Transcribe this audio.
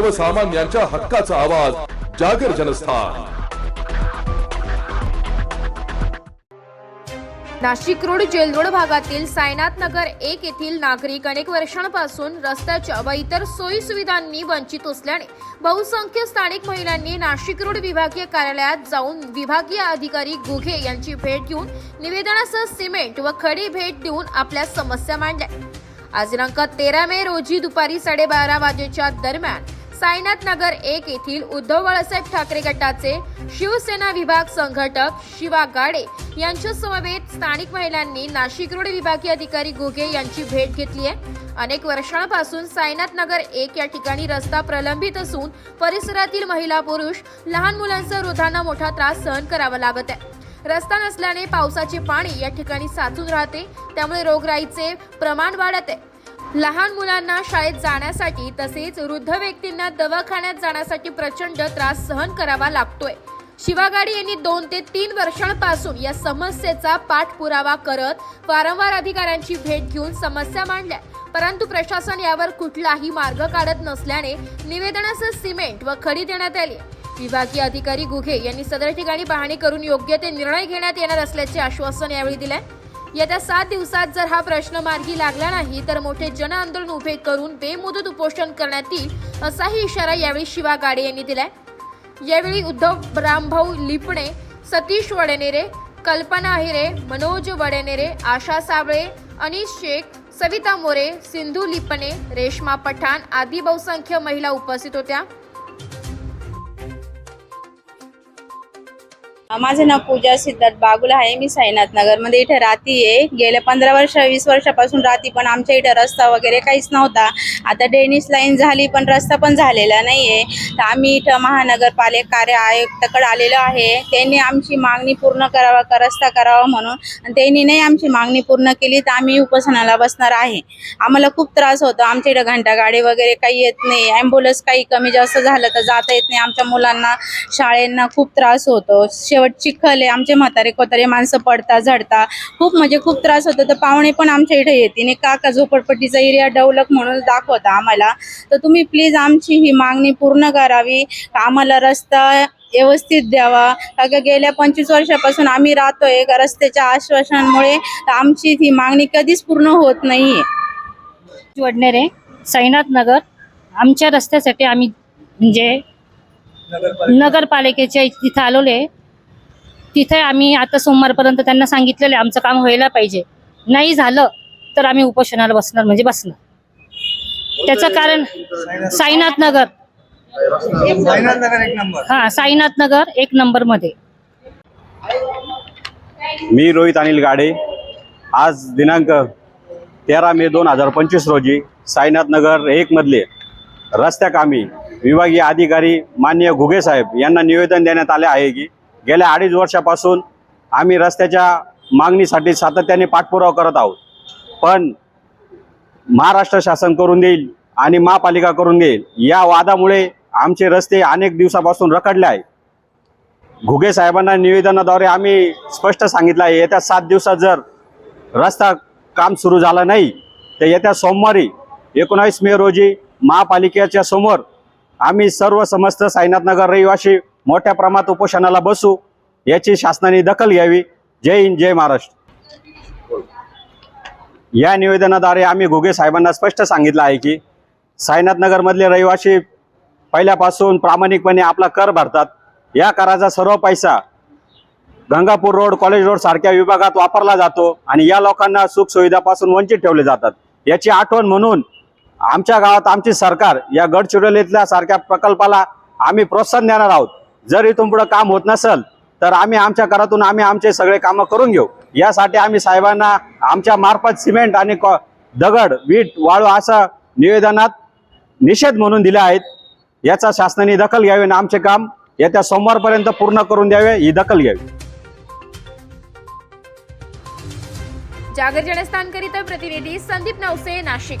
सर्वसामान्यांच्या हक्काचा आवाज जागर जनस्थान. नाशिक रोड जेलरोड भागातील सायनाथ नगर एक येथील नागरिक अनेक वर्षांपासून रस्त्याच्या व इतर सोयी सुविधांनी वंचित असल्याने बहुसंख्य स्थानिक महिलांनी नाशिक रोड विभागीय कार्यालयात जाऊन विभागीय अधिकारी गुघे यांची भेट घेऊन निवेदनासह सिमेंट व खडी भेट देऊन आपल्या समस्या मांडल्या. आज दिनांक तेरा मे रोजी दुपारी साडेबारा वाजेच्या दरम्यान साईनाथ नगर एक येथील उद्धव बाळासाहेब ठाकरे गटाचे शिवसेना विभाग संघटक शिवा गाडे यांच्या समवेत स्थानिक महिलांनी नाशिक रोड विभागीय अधिकारी घुगे यांची भेट घेतली आहे. अनेक वर्षांपासून साईनाथ नगर एक या ठिकाणी रस्ता प्रलंबित असून परिसरातील महिला पुरुष लहान मुलांचा रोधांना मोठा त्रास सहन करावा लागत आहे. रस्ता नसल्याने पावसाचे पाणी या ठिकाणी साचून राहते त्यामुळे रोगराईचे प्रमाण वाढत आहे. लहान मुलांना शाळेत जाण्यासाठी तसेच वृद्ध व्यक्तींना दवाखान्यात जाण्यासाठी प्रचंड त्रास सहन करावा लागतोय. शिवागाडी यांनी दोन ते तीन वर्षांपासून या समस्येचा पाठपुरावा करत वारंवार अधिकाऱ्यांची भेट घेऊन समस्या मांडल्या. परंतु प्रशासन यावर कुठलाही मार्ग काढत नसल्याने निवेदनासह सिमेंट व खडी देण्यात आली. विभागीय अधिकारी गुघे यांनी सदर ठिकाणी पाहणी करून योग्य ते निर्णय घेण्यात येणार असल्याचे आश्वासन यावेळी दिले येत्या सात दिवसात जर हा प्रश्न मार्गी लागला नाही तर मोठे जन आंदोलन उभे करून बेमुदत उपोषण करण्यात येईल असाही इशारा यावेळी शिवा गाडे यांनी दिलाय. यावेळी उद्धव रामभाऊ लिपणे सतीश वडेनेरे कल्पना अहिरे मनोज वडेनेरे आशा साबळे अनिश शेख सविता मोरे सिंधू लिपणे रेश्मा पठाण आदी बहुसंख्य महिला उपस्थित होत्या. माझं नाव पूजा सिद्धार्थ बागुल आहे. मी साईनाथ नगरमध्ये इथे राहती. आहे गेल्या पंधरा वर्ष वीस वर्षापासून राहती पण आमच्या इथे रस्ता वगैरे काहीच नव्हता. आता डेनिस लाईन झाली पण रस्ता पण झालेला नाहीये. तर आम्ही इथं महानगरपालिका कार्य आयुक्ताकडे आलेलो आहे. त्यांनी आमची मागणी पूर्ण करावा का रस्ता करावा म्हणून. आणि त्यांनी नाही आमची मागणी पूर्ण केली तर आम्ही उपोषणाला बसणार आहे. आम्हाला खूप त्रास होतो. आमच्या इथं घंटा गाडी वगैरे काही येत नाही. ॲम्ब्युलन्स काही कमी जास्त झालं तर जाता येत नाही. आमच्या मुलांना शाळेंना खूप त्रास होतो. शेवट चिखल आहे आमचे म्हातारे कोतारे माणसं पडता झडता खूप म्हणजे खूप त्रास होतो. तर पाहुणे पण आमच्या इथे येते नाही काका झोपडपट्टीचा एरिया डेव्हलप म्हणून दाखवता आम्हाला. तर तुम्ही प्लीज आमची ही मागणी पूर्ण करावी. आम्हाला रस्ता व्यवस्थित द्यावा. का का गेल्या पंचवीस वर्षापासून आम्ही राहतोय. का रस्त्याच्या आश्वासनामुळे तर आमची ही मागणी कधीच पूर्ण होत नाहीये. वडनेरे साईनाथ नगर. आमच्या रस्त्यासाठी आम्ही म्हणजे नगरपालिकेच्या तिथं आलोले तिथे आम्ही आता सोमवारपर्यंत त्यांना सांगितलेलं आहे आमचं काम व्हायला पाहिजे. नाही झालं तर आम्ही उपोषणाला बसणार म्हणजे बसणार. त्याचं कारण साईनाथ नगर. साईनाथ नगर एक नंबर. हा साईनाथ नगर एक नंबरमध्ये मी रोहित अनिल गाडे. आज दिनांक तेरा मे दोन हजार पंचवीस रोजी साईनाथ नगर एक मधले रस्त्या कामी विभागीय अधिकारी माननीय घुगे साहेब यांना निवेदन देण्यात आले आहे की गेल्या अडीच वर्षापासून आम्ही रस्त्याच्या मागणीसाठी सातत्याने पाठपुरावा करत आहोत. पण महाराष्ट्र शासन करून देईल आणि महापालिका करून देईल या वादामुळे आमचे रस्ते अनेक दिवसापासून रखडले आहे घुगे साहेबांना निवेदनाद्वारे आम्ही स्पष्ट सांगितलं आहे येत्या सात दिवसात जर रस्ता काम सुरू झालं नाही तर येत्या सोमवारी एकोणावीस मे रोजी महापालिकेच्या समोर आम्ही सर्व समस्त साईनाथनगर रहिवासी मोठ्या प्रमाणात उपोषणाला बसू याची शासनाने दखल घ्यावी. जय हिंद जय महाराष्ट्र. या निवेदनाद्वारे आम्ही घुगे साहेबांना स्पष्ट सांगितलं आहे की साईनाथनगरमधले रहिवासी पहिल्यापासून प्रामाणिकपणे आपला कर भरतात. या कराचा सर्व पैसा गंगापूर रोड कॉलेज रोड सारख्या विभागात वापरला जातो आणि या लोकांना सुखसुविधापासून वंचित ठेवले जातात. याची आठवण म्हणून आमच्या गावात आमची सरकार या गडचिरोलीतल्या सारख्या प्रकल्पाला आम्ही प्रोत्साहन देणार आहोत. जर इथून पुढं काम होत नसेल तर आम्ही आमच्या घरातून आम्ही आमचे सगळे कामं करून घेऊ. यासाठी आम्ही साहेबांना आमच्या मार्फत सिमेंट आणि दगड वीट वाळू असं निवेदनात निषेध म्हणून दिले आहेत. याचा शासनाने दखल घ्यावी आणि आमचे काम येत्या सोमवारपर्यंत पूर्ण करून द्यावे ही दखल घ्यावी. जागर जनस्थानकरिता प्रतिनिधी संदीप नवसे नाशिक.